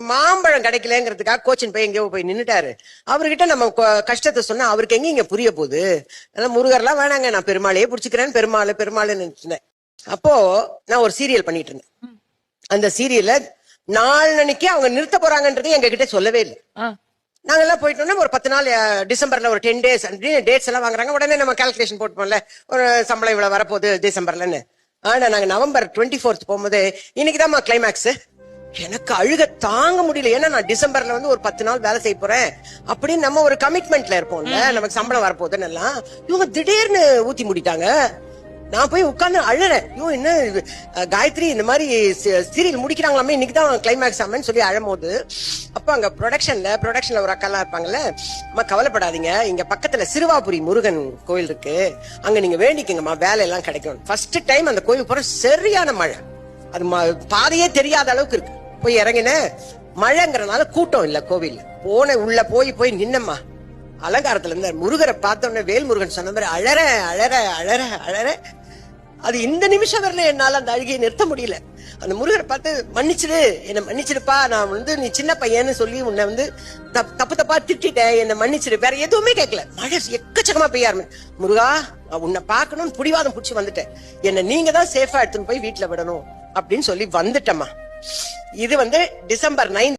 மாம்பழம் கிடைக்கலங்கிறதுக்காக கோச்சின் போய் எங்கேயோ போய் நின்னுட்டாரு. அவர்கிட்ட நம்ம கஷ்டத்தை சொன்னா அவருக்கு எங்க இங்க புரிய போகுது? அதனால முருகர்லாம் வேணாங்க நான் பெருமாளையே புடிச்சுக்கிறேன் பெருமாள் பெருமாள்னு நினைச்சிருந்தேன் அப்போ நான் ஒரு சீரியல் பண்ணிட்டு இருந்தேன். அந்த சீரியல்ல நாளன்னைக்கு அவங்க நிறுத்த போறாங்கன்றது எங்க கிட்ட சொல்லவே இல்லை. நாங்க எல்லாம் போயிட்டோம்னா ஒரு பத்து நாள் டிசம்பர்ல ஒரு டென் டேஸ் டேட்ஸ் எல்லாம் வாங்குறாங்க. உடனே நம்ம கால்குலேஷன் போட்டுப்போம்ல ஒரு சம்பளம் இவ்வளவு வரப்போகுது டிசம்பர்லன்னு. ஆனா நாங்க நவம்பர் டுவெண்ட்டி ஃபோர்த் போகும்போது இன்னைக்குதாம்மா கிளைமேக்ஸ் எனக்கு அழுக தாங்க முடியல. ஏன்னா நான் டிசம்பர்ல வந்து ஒரு பத்து நாள் வேலை செய்ய போறேன். அப்படின்னு நம்ம ஒரு கமிட்மெண்ட்ல இருப்போம்ல. நமக்கு சம்பளம் வரப்போகுதுன்னு எல்லாம். இவங்க திடீர்னு ஊத்தி முடிட்டாங்க. நான் போய் உட்கார்ந்து அழுறேன். ஐயோ என்ன காயத்ரி இந்த மாதிரி சீரியல் முடிக்கிறாங்களாமே. இன்னைக்கு தான் கிளைமேக்ஸ் ஆமன்னு சொல்லி அழும்போது அப்ப அங்க ப்ரொடக்ஷன்ல ப்ரொடக்ஷன்ல ஒரு அக்காலாம் இருப்பாங்கல்ல. அம்மா கவலைப்படாதீங்க. இங்க பக்கத்துல சிறுவாபுரி முருகன் கோயில் இருக்கு. அங்க நீங்க வேண்டிக்கங்கம்மா. வேலை எல்லாம் கிடைக்கும். ஃபர்ஸ்ட் டைம் அந்த கோயில் போற சரியான மழை. அது பாதையே தெரியாத அளவுக்கு இருக்கு. போய் இறங்கின? மழைங்கிறனால கூட்டம் இல்ல கோவில். போன உள்ள போய் போய் நின்னம்மா. அலங்காரத்துல இருந்த முருகரை பார்த்தோன்னே வேல்முருகன் சொன்ன மாதிரி அழற அழற அழற அழற. அது இந்த நிமிஷம் வரல என்னால அந்த அழுகையை நிறுத்த முடியல. அந்த முருகரை பார்த்து மன்னிச்சிடு என்னை மன்னிச்சிடுப்பா. நான் வந்து நீ சின்ன பையன்னு சொல்லி உன்னை வந்து தப்- தப்பு தப்பா திட்டிட்டேன். என்னை மன்னிச்சிடு. வேற எதுவுமே கேட்கல. மழை எக்கச்சக்கமா பெய்ய ஆரம்பி முருகா உன்னை பார்க்கணும்னு புடிவாதம் பிடிச்சி வந்துட்டேன். என்னை நீங்க தான் சேஃபா எடுத்துன்னு போய் வீட்டுல விடணும். அப்படின்னு சொல்லி வந்துட்டேம்மா. இது வந்து டிசம்பர் நைன்